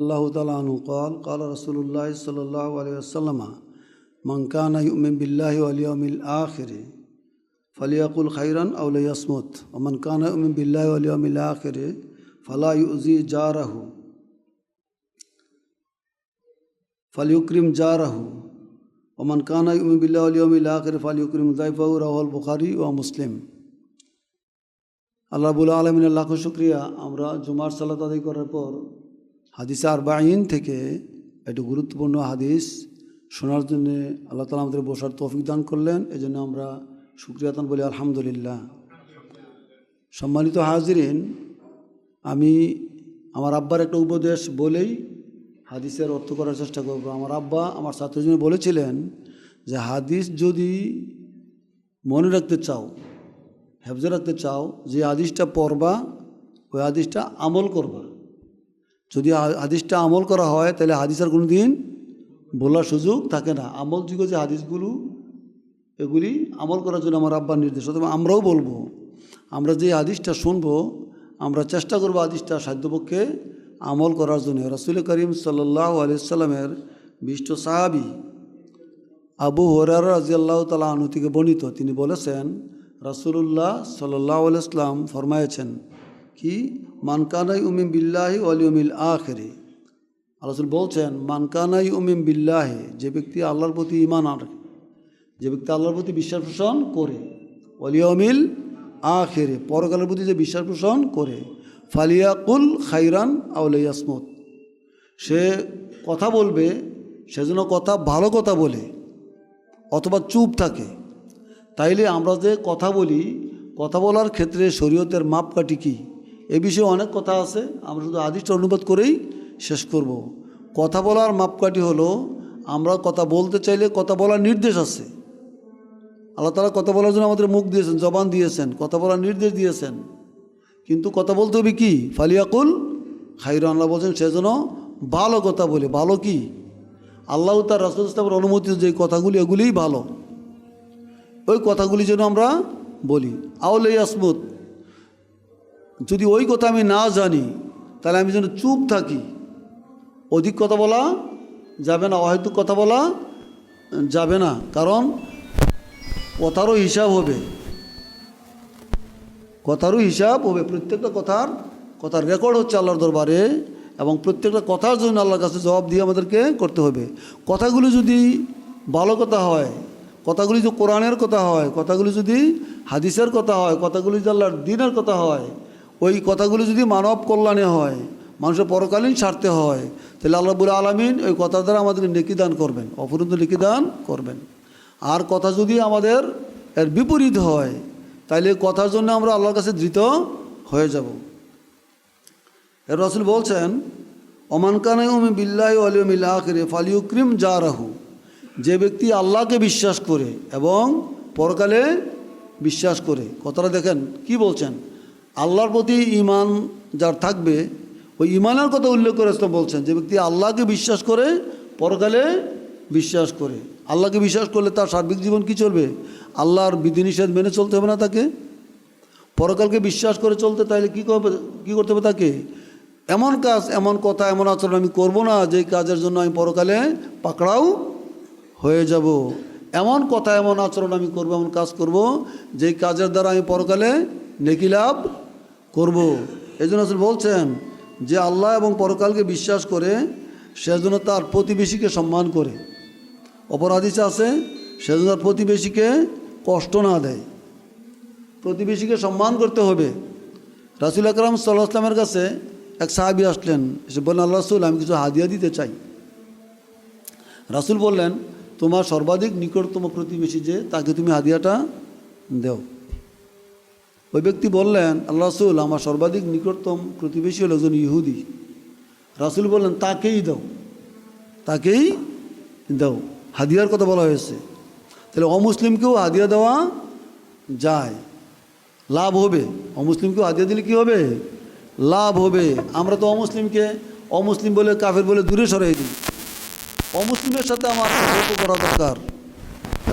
الله تعالى عنه قال قال رسول الله صلى الله عليه وسلم من كان يؤمن بالله واليوم الآخر فليقل خيرا أو ليصمت ومن كان يؤمن بالله واليوم الآخر فلا يؤذي جاره فليكرم جاره ومن كان يؤمن بالله واليوم الآخر فليكرم ضيفه رواه البخاري ومسلم আল্লাহ রাবুল আলমিনের লাখো শুক্রিয়া আমরা জুমার সালাত আদায় করার পর হাদিসে আরবাইন থেকে একটু গুরুত্বপূর্ণ হাদিস শোনার জন্য আল্লাহ তালা আমাদের বসার তৌফিক দান করলেন। এই জন্য আমরা শুক্রিয়া দান বলি আলহামদুলিল্লাহ। সম্মানিত হাজিরিন, আমি আমার আব্বার একটা উপদেশ বলেই হাদিসের অর্থ করার চেষ্টা করব। আমার আব্বা আমার ছাত্রজনে বলেছিলেন যে, হাদিস যদি মনে রাখতে চাও হেফজে রাখতে চাও, যে হাদিসটা পড়বা, ওই হাদিসটা আমল করবা। যদি হাদিসটা আমল করা হয়, তাহলে হাদিস আর কোনো দিন বলার সুযোগ থাকে না। আমলযোগ্য যে হাদিসগুলো, এগুলি আমল করার জন্য আমার আব্বার নির্দেশ। তবে আমরাও বলব, আমরা যে হাদিসটা শুনব, আমরা চেষ্টা করব হাদিসটা সাধ্যপক্ষে আমল করার জন্য। রসুল করিম সাল্লাহ আলিয়াল্লামের বিষ্ট সাহাবি আবু হরার রাজিয়াল্লাহ তালা আনু থেকে বর্ণিত। তিনি বলেছেন, রাসুলুল্লাহ সাল্লাহ আলাইসলাম ফরমায়েছেন কি? মানকানাই উমিম বিল্লাহি অলিউমিল আখেরে। আল্লাহ বলছেন মানকানাই উমিম বিল্লাহে যে ব্যক্তি আল্লাহর প্রতি ইমান আর যে ব্যক্তি আল্লাহর প্রতি বিশ্বাস পোষণ করে। অলিয়মিল আখেরে, পরকালের প্রতি যে বিশ্বাস পোষণ করে। ফালিয়াকুল খাইরান আউলাইয়াসমত সে কথা বলবে সেজন্য কথা, ভালো কথা বলে, অথবা চুপ থাকে। তাইলে আমরা যে কথা বলি, কথা বলার ক্ষেত্রে শরীয়তের মাপকাঠি কী? এ বিষয়ে অনেক কথা আছে। আমরা শুধু আদিষ্ট অনুবাদ করেই শেষ করব। কথা বলার মাপকাঠি হলো, আমরা কথা বলতে চাইলে কথা বলার নির্দেশ আছে। আল্লাহ তালা কথা বলার জন্য আমাদের মুখ দিয়েছেন, জবান দিয়েছেন, কথা বলার নির্দেশ দিয়েছেন। কিন্তু কথা বলতে হবে কি? ফালিয়াকুল খাইর আল্লাহ বলছেন সেজন্য ভালো কথা বলে। ভালো কি? আল্লাহ তার রাসুল অনুমতি যে কথাগুলি এগুলিই ভালো। ওই কথাগুলি যেন আমরা বলি। আউলে আসমুত যদি ওই কথা আমি না জানি, তাহলে আমি যেন চুপ থাকি। অধিক কথা বলা যাবে না, অহেতুক কথা বলা যাবে না, কারণ কথারও হিসাব হবে। কথারও হিসাব হবে, প্রত্যেকটা কথার কথার রেকর্ড হচ্ছে আল্লাহর দরবারে এবং প্রত্যেকটা কথার জন্য আল্লাহর কাছে জবাব দিয়ে আমাদেরকে করতে হবে। কথাগুলি যদি ভালো কথা হয়, কথাগুলি যদি কোরআনের কথা হয়, কথাগুলি যদি হাদিসের কথা হয়, কথাগুলি যদি আল্লাহর দিনের কথা হয় ওই কথাগুলো যদি মানব কল্যাণে হয়, মানুষের পরকালীন স্বার্থে হয়, তাহলে আল্লাহ বুল আলমিন ওই কথা দ্বারা আমাদেরকে নেকি দান করবেন, অপরন্ত নেকি দান করবেন। আর কথা যদি আমাদের এর বিপরীত হয় তাইলে কথার জন্য আমরা আল্লাহর কাছে ধৃত হয়ে যাব। এর রসুল বলছেন, ওমান কানে উমি বিল্লাহ আলিয়মিল আখরে ফালিউক্রিম যা রাহু যে ব্যক্তি আল্লাহকে বিশ্বাস করে এবং পরকালে বিশ্বাস করে, কথাটা দেখেন, কি বলছেন? আল্লাহর প্রতি ইমান যার থাকবে, ওই ইমানের কথা উল্লেখ করে বলছেন, যে ব্যক্তি আল্লাহকে বিশ্বাস করে, পরকালে বিশ্বাস করে। আল্লাহকে বিশ্বাস করলে তার সার্বিক জীবন কি চলবে? আল্লাহর বিধিনিষেধ মেনে চলতে হবে না তাকে? পরকালকে বিশ্বাস করে চলতে তাইলে কী করবে, কী করতে হবে তাকে? এমন কাজ, এমন কথা, এমন আচরণ আমি করব না যে কাজের জন্য আমি পরকালে পাকড়াও হয়ে যাব। এমন কথা, এমন আচরণ আমি করব, এমন কাজ করব, যেই কাজের দ্বারা আমি পরকালে নেকি লাভ করব। এই জন্য বলছেন যে আল্লাহ এবং পরকালকে বিশ্বাস করে সেজন্য তার প্রতিবেশীকে সম্মান করে। অপরাধীতে আছে, সেজন্য তার প্রতিবেশীকে কষ্ট না দেয়। প্রতিবেশীকে সম্মান করতে হবে। রাসুল আকরাম সাল্লাহ আসলামের কাছে এক সাহাবি আসলেন, এসে বললেন, আল্লাহ রসুল, আমি কিছু হাদিয়া দিতে চাই। রাসুল বললেন, তোমার সর্বাধিক নিকটতম প্রতিবেশী যে, তাকে তুমি হাদিয়াটা দেও। ওই ব্যক্তি বললেন, আল্লাহ রসুল, আমার সর্বাধিক নিকটতম প্রতিবেশী হল একজন ইহুদি। রাসুল বললেন, তাকেই দাও তাকেই দাও। হাদিয়ার কথা বলা হয়েছে। তাহলে অমুসলিমকেও হাদিয়া দেওয়া যায়। লাভ হবে। অমুসলিমকেও হাদিয়া দিলে কি হবে? লাভ হবে। আমরা তো অমুসলিমকে, অমুসলিম বলে, কাফের বলে দূরে সরাই দিই। অমুসলিমের সাথে আমার সম্পর্ক করা দরকার।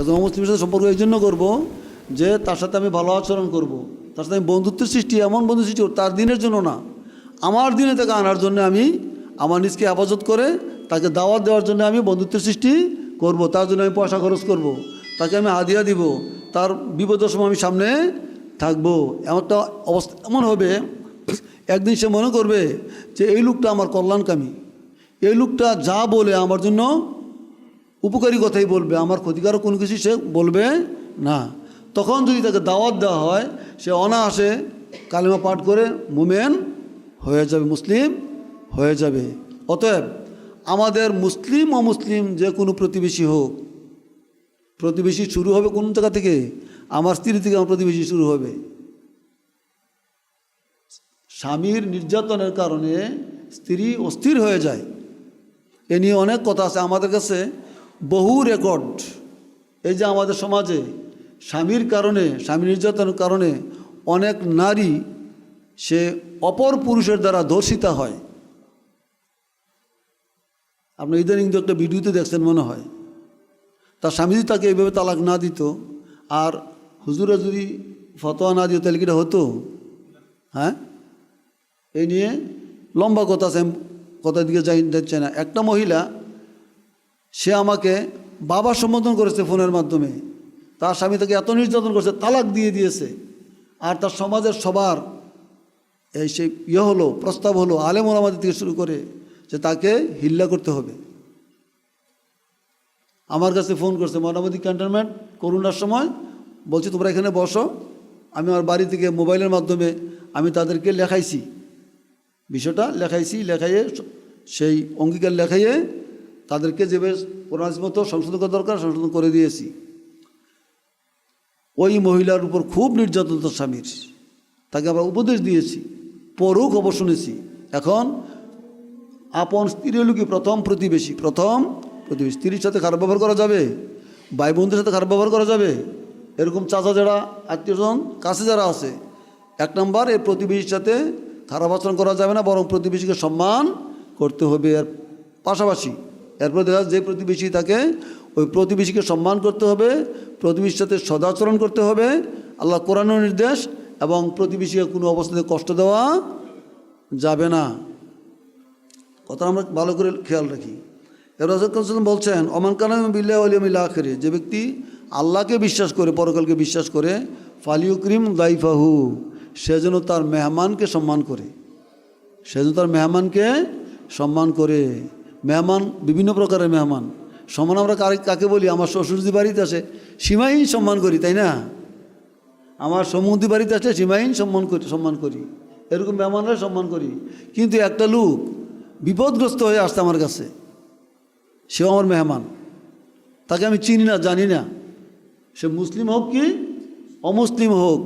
একজন অমুসলিমের সাথে সম্পর্ক এই জন্য করব যে, তার সাথে আমি ভালো আচরণ করব। তার সাথে আমি বন্ধুত্বের সৃষ্টি, এমন বন্ধু সৃষ্টি তার দিনের জন্য না আমার দিনে তাকে আনার জন্য আমি আমার নিজকে হেফাজত করে তাকে দাওয়াত দেওয়ার জন্য আমি বন্ধুত্বের সৃষ্টি করব, তার জন্য আমি পয়সা খরচ করব। তাকে আমি হাদিয়া দিব, তার বিপদের সময় আমি সামনে থাকব এমনটা অবস্থা এমন হবে, একদিন সে মনে করবে যে এই লোকটা আমার কল্যাণকামী, এই লোকটা যা বলে আমার জন্য উপকারী কথাই বলবে, আমার ক্ষতিকারক কোনো কিছু সে বলবে না তখন যদি তাকে দাওয়াত দেওয়া হয়, সে অনায়াসে কালিমা পাঠ করে মুমেন হয়ে যাবে, মুসলিম হয়ে যাবে। অতএব আমাদের মুসলিম অমুসলিম যে কোনো প্রতিবেশী হোক, প্রতিবেশী শুরু হবে কোন জায়গা থেকে? আমার স্ত্রী থেকে আমার প্রতিবেশী শুরু হবে। স্বামীর নির্যাতনের কারণে স্ত্রী অস্থির হয়ে যায়। এ নিয়ে অনেক কথা আছে। আমাদের কাছে বহু রেকর্ড এই যে আমাদের সমাজে স্বামীর কারণে, স্বামী নির্যাতনের কারণে অনেক নারী সে অপর পুরুষের দ্বারা ধর্ষিতা হয়। আপনি ইদানিং একটা ভিডিওতে দেখছেন মনে হয়, তার স্বামী তাকে এইভাবে তালাক না দিত, আর হুজুরা যদি ফতোয়া না দিত, তাহলে কিটা হতো? হ্যাঁ? এই নিয়ে লম্বা কথা আমি কথার দিকে যাই যাচ্ছে না। একটা মহিলা, সে আমাকে বাবা সম্বোধন করেছে ফোনের মাধ্যমে। তার স্বামী তাকে এত নির্যাতন করেছে, তালাক দিয়ে দিয়েছে। আর তার সমাজের সবার এই সেই ইয়ে হলো, প্রস্তাব হলো আলেম ওলামাদের থেকে শুরু করে যে তাকে হিল্লা করতে হবে। আমার কাছে ফোন করছে মোটামুটি ক্যান্টনমেন্ট করোনার সময় বলছি, তোমরা এখানে বসো, আমি আমার বাড়ি থেকে মোবাইলের মাধ্যমে আমি তাদেরকে লেখাইছি। বিষয়টা লেখাইছি, লেখাইয়ে সেই অঙ্গীকার লেখাইয়ে তাদেরকে যেভাবে কোরআন মতো সংশোধন করা দরকার, সংশোধন করে দিয়েছি। ওই মহিলার উপর খুব নির্যাতন তার স্বামীর। তাকে আমরা উপদেশ দিয়েছি পরও খবর শুনেছি। এখন আপন স্ত্রী কি প্রথম প্রতিবেশী প্রথম প্রতিবেশী। স্ত্রীর সাথে খারাপ ব্যবহার করা যাবে, ভাই বোনদের সাথে খারাপ ব্যবহার করা যাবে। এরকম চাচা যারা আত্মীয়স্বজন কাছে যারা আছে, এক নম্বর এই প্রতিবেশীর সাথে খারাপ আচরণ করা যাবে না, বরং প্রতিবেশীকে সম্মান করতে হবে। এর পাশাপাশি এরপর দেখা যে প্রতিবেশী তাকে ওই প্রতিবেশীকে সম্মান করতে হবে, প্রতিবেশীর সাথে সদাচরণ করতে হবে আল্লাহ কোরআনের নির্দেশ এবং প্রতিবেশীকে কোনো অবস্থাতে কষ্ট দেওয়া যাবে না। কথা আমরা ভালো করে খেয়াল রাখি। রাজাকাম বলছেন অমান কালাম বিল্লাহ আলিয়ামিল্লা আখেরে যে ব্যক্তি আল্লাহকে বিশ্বাস করে, পরকালকে বিশ্বাস করে, ফালিউক্রিম দাইফাহু, সে যেন তার মেহমানকে সম্মান করে। সে যেন তার মেহমানকে সম্মান করে। মেহমান বিভিন্ন প্রকারের মেহমান। সম্মান আমরা কাকে বলি? আমার শ্বশুরদি বাড়িতে আসে, সীমাহীন সম্মান করি, তাই না? আমার সমুদ্রী বাড়িতে আসলে সীমাহীন সম্মান করি সম্মান করি। এরকম মেহমানরা সম্মান করি। কিন্তু একটা লোক বিপদগ্রস্ত হয়ে আসতে আমার কাছে। সেও আমার মেহমান। তাকে আমি চিনি না, জানি না। সে মুসলিম হোক কি? অমুসলিম হোক।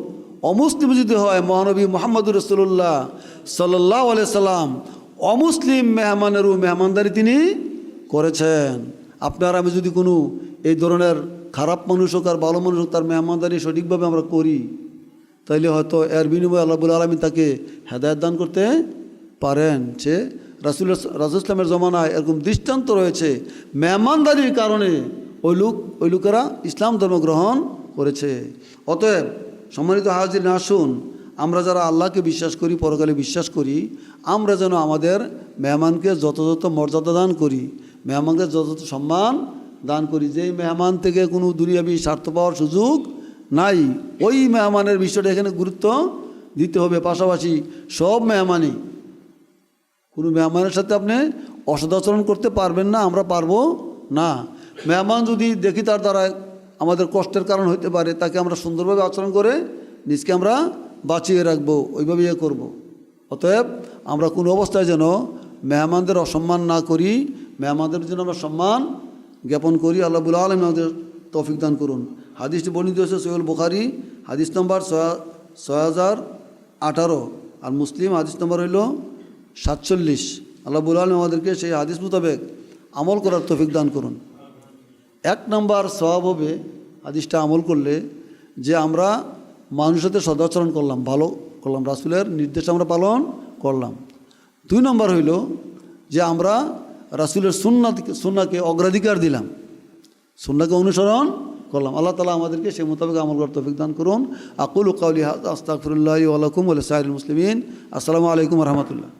অমুসলিম যদি হয়, মহানবী মোহাম্মদুর রসুল্লাহ সাল্লাহ সাল্লাম অমুসলিম মেহমানেরও মেহমানদারি তিনি করেছেন। আপনার আমি যদি কোনো এই ধরনের খারাপ মানুষ হোক আর ভালো মানুষ হোক, তার মেহমানদারি সঠিকভাবে আমরা করি, তাইলে হয়তো এর বিনিময়ে আল্লাহবুল আলমী তাকে হেদায়ত দান করতে পারেন। যে রাসুল রাসুল ইসলামের জমানায় এরকম দৃষ্টান্ত রয়েছে মেহমানদারির কারণে ওই লোক, ওই লোকেরা ইসলাম ধর্ম গ্রহণ করেছে। অতএব সম্মানিত হাজির না আসুন আমরা যারা আল্লাহকে বিশ্বাস করি, পরকালে বিশ্বাস করি, আমরা যেন আমাদের মেহমানকে যথাযথ মর্যাদা দান করি, মেহমানকে যথাযথ সম্মান দান করি, যেই মেহমান থেকে কোনো দুনিয়াবি স্বার্থ পাওয়ার সুযোগ নাই, ওই মেহমানের বিষয়টা এখানে গুরুত্ব দিতে হবে। পাশাপাশি সব মেহমানই, কোনো মেহমানের সাথে আপনি অসদাচরণ করতে পারবেন না, আমরা পারব না। মেহমান যদি দেখি তার দ্বারা আমাদের কষ্টের কারণ হতে পারে, তাকে আমরা সুন্দরভাবে আচরণ করে, নিজকে আমরা বাঁচিয়ে রাখব, ওইভাবে ইয়ে করব। অতএব আমরা কোনো অবস্থায় যেন মেহমানদের অসম্মান না করি, মেহমানদের জন্য আমরা সম্মান জ্ঞাপন করি। আল্লাহবুল আলম আমাদের তৌফিক দান করুন। হাদিসটি বর্ণিত হয়েছে সৈয়ল বুখারি, হাদিস নম্বর ছয় হাজার আঠারো আর মুসলিম হাদিস নম্বর হইল সাতচল্লিশ। আল্লাহ আলম আমাদেরকে সেই হাদিস মোতাবেক আমল করার তৌফিক দান করুন। এক নম্বর স্বভাব হবে হাদিসটা আমল করলে যে আমরা মানুষের সাথে সদাচরণ করলাম, ভালো করলাম, রাসুলের নির্দেশ আমরা পালন করলাম। দুই নম্বর হইল যে আমরা রাসুলের সুন্না সুন্নাকে অগ্রাধিকার দিলাম, সুন্নাকে অনুসরণ করলাম। আল্লাহ তালা আমাদেরকে সেই মোতাবেক আমল করতে অভিজ্ঞান করুন। আকুল কাউলি আস্তাকফরুল্লাহ আলাইকুম সাহিল মুসলিমিন। আসসালামু আলাইকুম রহমতুল্লাহ।